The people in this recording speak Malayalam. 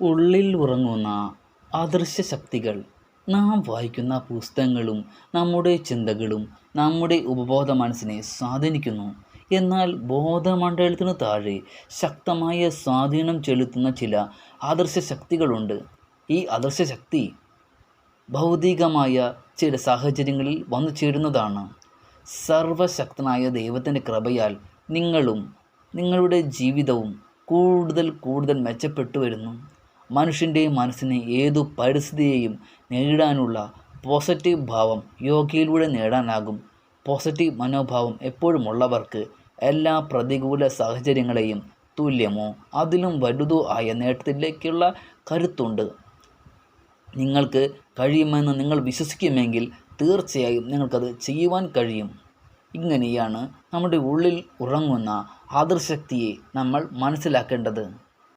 ഉള്ളിൽ ഉറങ്ങുന്ന അദൃശ്യ ശക്തികൾ. നാം വായിക്കുന്ന പുസ്തകങ്ങളും നമ്മുടെ ചിന്തകളും നമ്മുടെ ഉപബോധ മനസ്സിനെ സ്വാധീനിക്കുന്നു. എന്നാൽ ബോധമണ്ഡലത്തിനു താഴെ ശക്തമായ സ്വാധീനം ചെലുത്തുന്ന ചില അദൃശ്യ ശക്തികളുണ്ട്. ഈ അദൃശ്യ ശക്തി ഭൗതികമായ ചില സാഹചര്യങ്ങളിൽ വന്നു ചേരുന്നതാണ്. സർവശക്തനായ ദൈവത്തിന്റെ കൃപയാൽ നിങ്ങളും നിങ്ങളുടെ ജീവിതവും കൂടുതൽ കൂടുതൽ മെച്ചപ്പെട്ടു വരുന്നു. മനുഷ്യന്റെ മനസ്സിന് ഏതു പരിസ്ഥിതിയെയും നേടാനുള്ള പോസിറ്റീവ് ഭാവം യോഗയിലൂടെ നേടാനാകും. പോസിറ്റീവ് മനോഭാവം എപ്പോഴും ഉള്ളവർക്ക് എല്ലാ പ്രതികൂല സാഹചര്യങ്ങളെയും തുല്യമോ അതിലും വലുതോ ആയ നേട്ടത്തിലേക്കുള്ള കരുത്തുണ്ട്. നിങ്ങൾക്ക് കഴിയുമെന്ന് നിങ്ങൾ വിശ്വസിക്കുമെങ്കിൽ തീർച്ചയായും നിങ്ങൾക്കത് ചെയ്യുവാൻ കഴിയും. ഇങ്ങനെയാണ് നമ്മുടെ ഉള്ളിൽ ഉറങ്ങുന്ന ആദർശക്തിയെ നമ്മൾ മനസ്സിലാക്കേണ്ടത്.